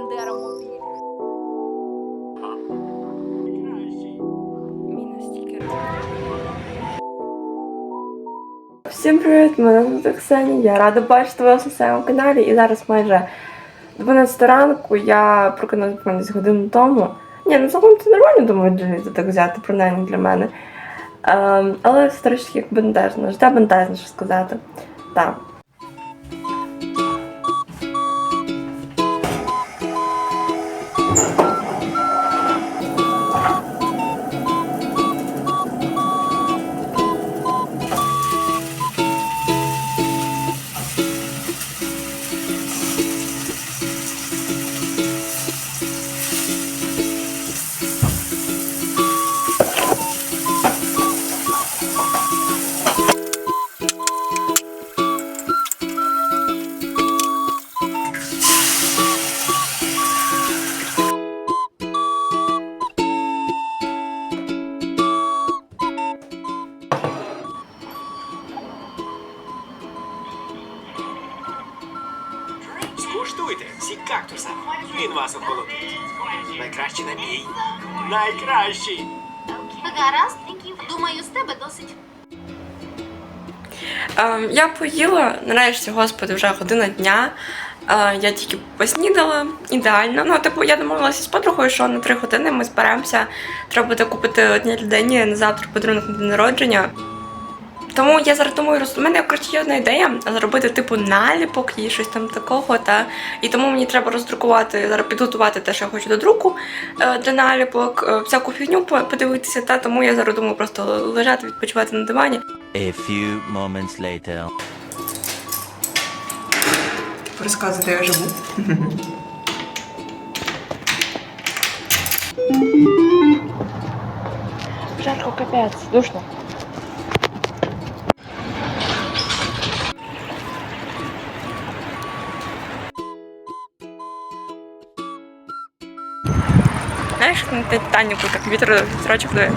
Бандера мобіль. Всім привіт! Мене звати Ксенія. Я рада бачити вас на своєму каналі. І зараз майже 12 ранку я прокинулася десь годину тому. Ні, ну загалом це нормально, думаю, для так взяти, принаймні для мене. Ем, але все трошки як бентежно. Життя бентежно, що сказати. Так. Скуштуйте ці кактуса. Він вас охолодить. Найкращий напій. Найкращий. Гаразд, думаю, з тебе досить. Ем, я поїла, нарешті, господи, вже година дня. Е, я тільки поснідала ідеально. Ну, типу, я домовилася з подругою, що на три години ми зберемося. Треба буде купити одній людині на завтра подарунок на день народження. Тому я зараз думаю, роз... у мене коротше, є одна ідея зробити типу наліпок і щось там такого. Та... І тому мені треба роздрукувати, зараз підготувати те, що я хочу до друку е, для наліпок, е, всяку фігню подивитися. Та тому я зараз думаю просто лежати, відпочивати на дивані. A few moments later. Розказуй, де я живу. Жарко капець, душно. на Титаніку так вітер вітрочок дує.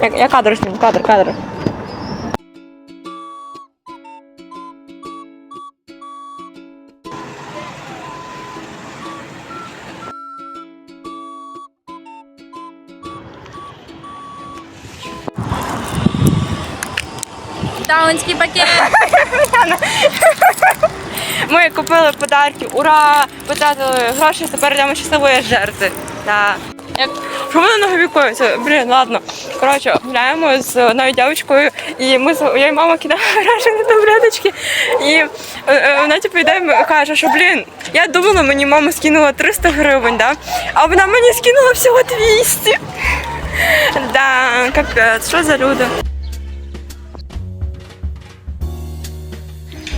Я, я кадр зніму, кадр, кадр. Даунський пакет. Ми купили подарки, ура! Потратили гроші, тепер йдемо щасливої жерти. Як що мене ноговікується? Блін, ладно. Коротше, гуляємо з одною дівчинкою, і ми з я мама кидає гроші на таблеточки. І е, е, вона типу йде і каже, що блін, я думала, мені мама скинула 300 гривень, да? а вона мені скинула всього 200. Да, капець, що за люди?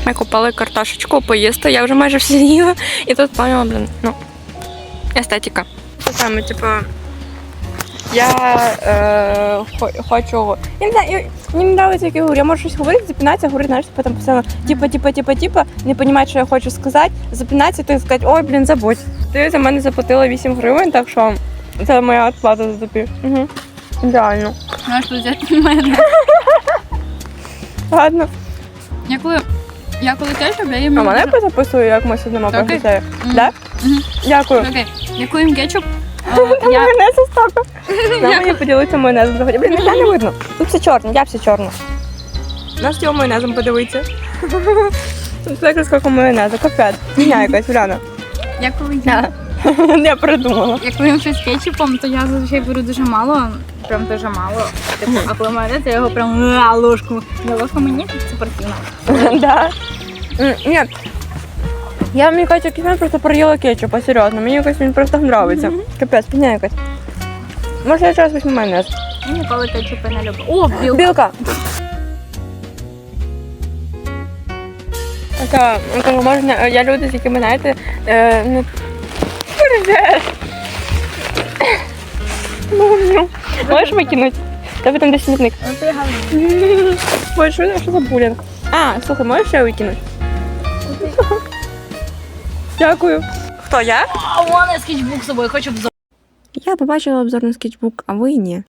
Ми купили картошечку поїсти, я вже майже всі з'їла. І тут поняла, блін, ну, естетика. Це саме, типу, я е, хочу. Я не знаю, мені не подобається, як я говорю. Я можу щось говорити, запинатися, говорити, знаєш, типу, там постійно, типа, типа, типа, типа, не розуміти, що я хочу сказати, запинатися, то сказати, ой, блін, забудь. Ти за мене заплатила 8 гривень, так що це моя відплата за тобі. Угу. Ідеально. Знаєш, тут взяти мене. Ладно. Я коли, коли кетчуп, я. А мене записую, як ми сидимо по Окей. гусею. Мгм. Да? Мгм. Дякую. Окей, їм кетчуп, я... Майонез остапа. Нам мені поділитися майонезом заході. Блін, ніде не видно. Тут все чорне, я все чорне. Наш цього майонезом подивиться. Тут як у майонезу, капець. Міня якась, Уляна. Я коли їм... Я придумала. Я коли їм щось з кетчупом, то я зазвичай беру дуже мало, прям дуже мало. Типу, а коли майонез, я його прям на ложку. На ложку мені це спортивно. Да. М, Ні. Я мені кажуть, якийсь момент просто проїла кетчупа, серйозно. Мені якось він просто подобається. Капець, піня якась. Може я зараз візьму майонез. Я ніколи кетчупи не люблю. О, білка. Білка. Це, кажу, можна, я люди, з якими, знаєте, е, не... Бережеш. Ну, Можеш викинути? Тебе там десь смітник. Говно. Ой, що, що за булінг? А, слухай, можеш ще викинути? Дякую. Хто, я? А у мене скетчбук з собою, хочу б Я побачила обзорний скетчбук, а ви ні.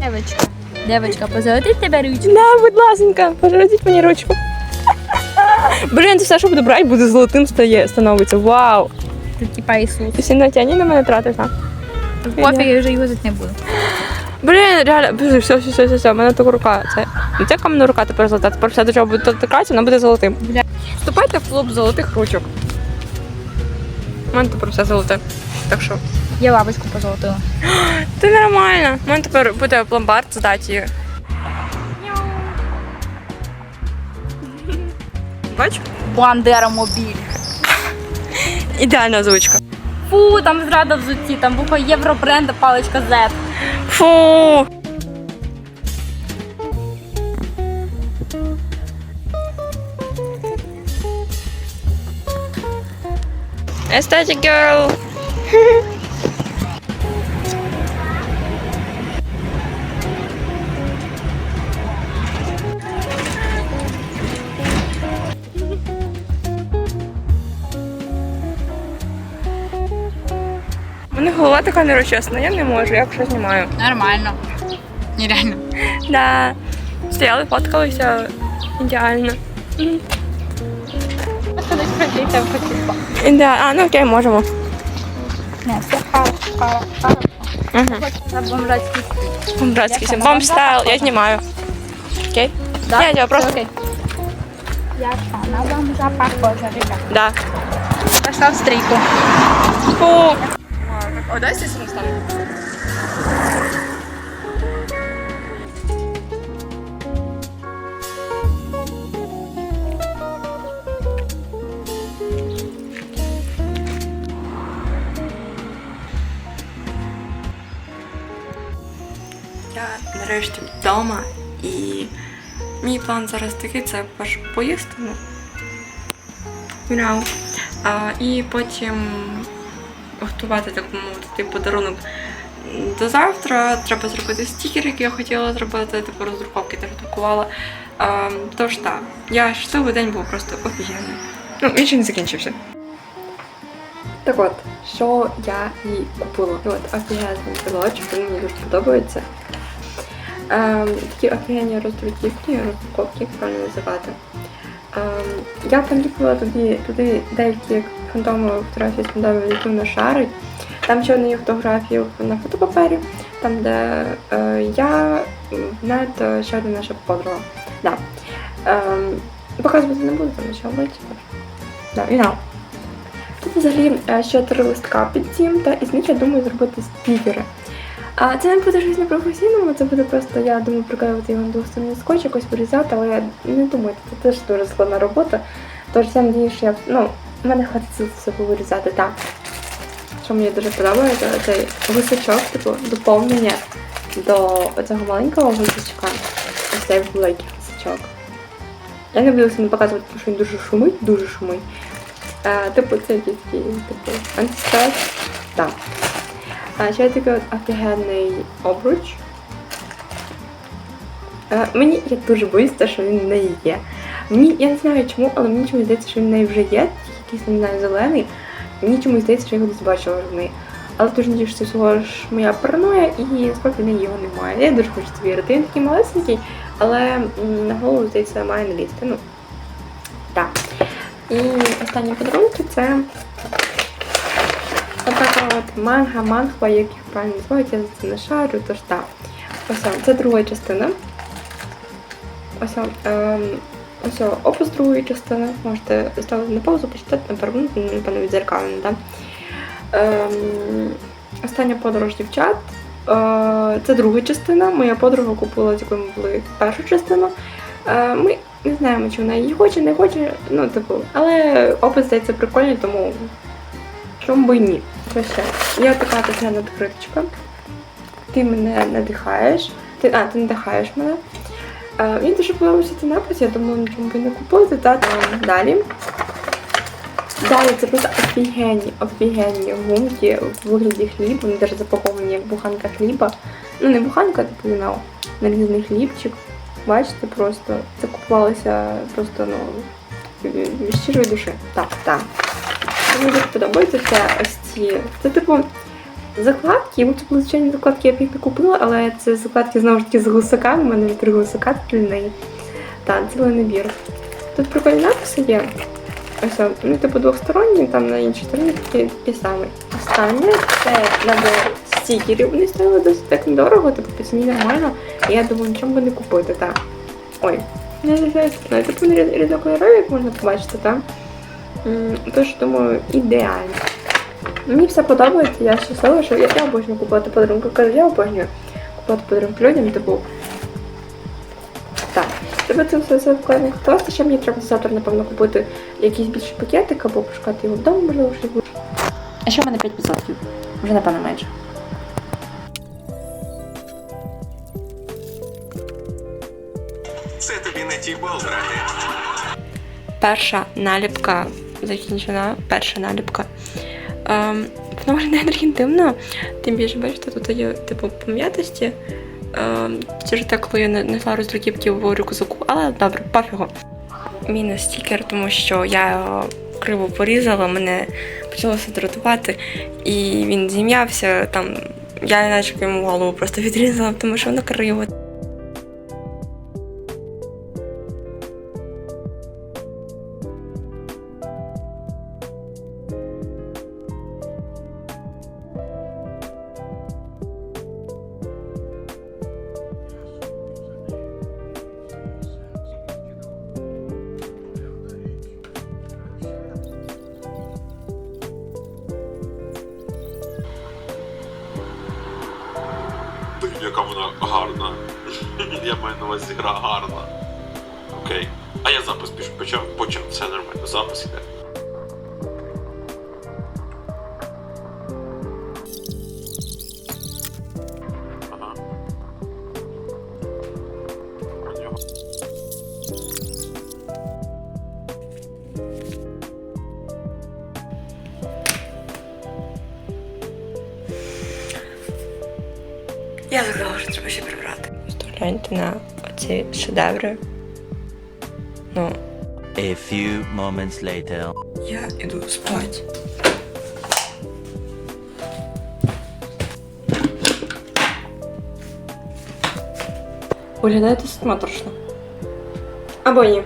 Девочка. Девочка, позолотить тебе ручку. Да, будь ласенька, пожалуйте мені ручку. Блін, це все, що буду брати, буде золотим стає, становиться. Вау! Ти типа Ісус. Ти сильно тяні на мене тратиш, а? Пофіг, я вже юзати не буду. Блін, реально, все, все, все, все, все, у мене така рука. Це не ця кам'яна рука тепер золота, тепер все, до чого буде торкатися, вона буде золотим. Бля. Вступайте в клуб золотих ручок. У мене тепер все золоте. Так що. Я лавочку позолотила. Це нормально. У мене тепер буде пломбард здати її. Бач? Бандера мобіль. Ідеальна озвучка. Фу, там зрада взутті, там буква Євробренда, паличка Z. Фу. Aesthetic girl. У мене голова така нерозчесна, я не можу, я якщо знімаю. Нормально. Нереально. Да. Стояли, фоткалися. Ідеально. Да. А, ну окей, можемо. Угу. Братський сім. Бомб стайл, я знімаю. Окей? Да? Я, я просто-. Я що, на бомжа похожа, ребят. Да. Пошла в стрійку. Фу. О, дай сісти на стан. Я нарешті вдома і мій план зараз такий це перш поїсти, ну, you know, а, і потім готувати, так мовити, той подарунок до завтра. Треба зробити стікер, який я хотіла зробити, типу роздруковки теж друкувала. А, тож так, я щасливий день був просто офігенний. Ну, він ще не закінчився. Так от, що я їй купила? Ну, От офігенний брелочок, він мені дуже подобається. Ем, такі офігенні роздруківки, роздруківки, як правильно називати. Ем, я поліпила туди, туди деякі фантомові фотографії з фантомів, які шарить. Там ще одна є фотографія на фотопапері, там, де е, я, навіть е, ще одна наша подруга. Да. Ем, показувати не буду, тому що обличчя. Да, you know. Тут взагалі е, ще три листка під цим, та із них я думаю зробити спікери. А це не буде щось на професійному, це буде просто, я думаю, приклеювати його на двосторонній скотч, якось вирізати, але я не думаю, це теж дуже складна робота. Тож я надію, що я ну, в мене сил це все вирізати так. Що мені дуже подобається, цей гусачок, типу, доповнення до цього маленького гусачка. Ось цей великий гусачок. Я не буду сильно показувати, тому що він дуже шумить, дуже шумить. Е, типу, це якийсь типу, антистрес. Так. А ще такий от офігенний обруч. Е, мені я дуже боюся, що він в неї є. Мені, я не знаю чому, але мені чомусь здається, що він в неї вже є, якийсь не знаю, зелений. Мені чомусь здається, що я його десь бачила в неї. Але дуже надію, що це всього ж моя параноя, і насправді в неї його немає. Я дуже хочу це вірити. Він такий малесенький, але на голову, здається, має не лізти. Ну, так. І останні подарунки це Отака от манга, манхва, як їх правильно називають, я за це не шарю, тож так. Ось це друга частина. Ось ем, ось опис другої частини. Можете ставити на паузу, почитати, напевно, ну, напевно, відзеркалено, так? Ем, остання подорож дівчат. Е, це друга частина. Моя подруга купила, з якою ми були першу частину. Е, ми не знаємо, чи вона її хоче, не хоче, ну, типу, але опис здається прикольний, тому чому би ні. Ще. Є така Тетяна відкриточка. Ти мене надихаєш. Ти, а, ти надихаєш мене. Мені дуже подобався цей напис, я думала, нічому би не купити. Та, е, далі. Далі це просто офігенні, офігенні гумки в вигляді хліба. Вони теж запаковані як буханка хліба. Ну, не буханка, типу, you know, нарізаний хлібчик. Бачите, просто це купувалося просто ну, від щирої душі. Так, так. Мені дуже подобається ось ці. Це типу закладки. Це звичайні закладки, я б їх не купила, але це закладки знову ж таки з гусака. У мене три гусака неї. Так, цілий набір. Тут прикольні написи є. Ось, ну, типу, двосторонні, там на іншій стороні такі, такі самі. Останнє це набор стікерів. Вони стоїли досить так недорого, типу по ціні нормально. Я думаю, нічого би не купити, так. Ой, не звичайно, ну, типу різ- як можна побачити, так. Тож, думаю, ідеально. Мені все подобається, я щаслива, що я, я обожнюю купувати подарунки. Кажу, я обожнюю купувати подарунки людям, типу. Так, тебе це все вкладно класти. Ще мені треба завтра, напевно, купити якийсь більший пакетик або пошукати його вдома, можливо, щось буде. А ще в мене 5%. Вже напевно менше. Це тобі не ті бол, брате. Перша наліпка закінчена. Перша наліпка. Ем, вона виглядає трохи дивно. Тим більше, бачите, тут є типу пом'ятості. Ем, через те, коли я несла роздруківки в рюкзаку, але добре, пофігу. Мінус стікер, тому що я його криво порізала, мене почалося дратувати, і він зім'явся. Там я наче йому голову просто відрізала, тому що воно криво. Гарна. Я маю на увазі гра гарна. Окей. А я запис пішу почав, почав, все нормально, запис іде. Забула, що треба ще прибрати. Гляньте на оці шедеври. Ну, A few moments later. я іду спати. Виглядає досить моторошно. Або ні.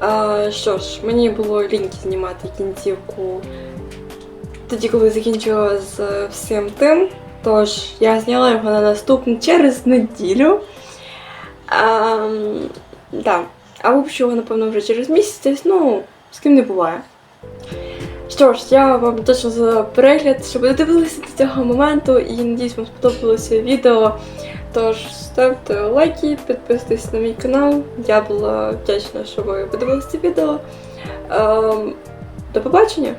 А, що ж, мені було ліньки знімати кінцівку тоді, коли закінчила з всім тим. Тож я зняла його на наступну через неділю. А, да. А випущу його, напевно, вже через місяць, ну, з ким не буває. Що ж, я вам точно за перегляд, що ви додивилися до цього моменту і надіюсь, вам сподобалося відео. Тож ставте лайки, підписуйтесь на мій канал. Я була вдячна, що ви подивилися це відео. Ем, до побачення!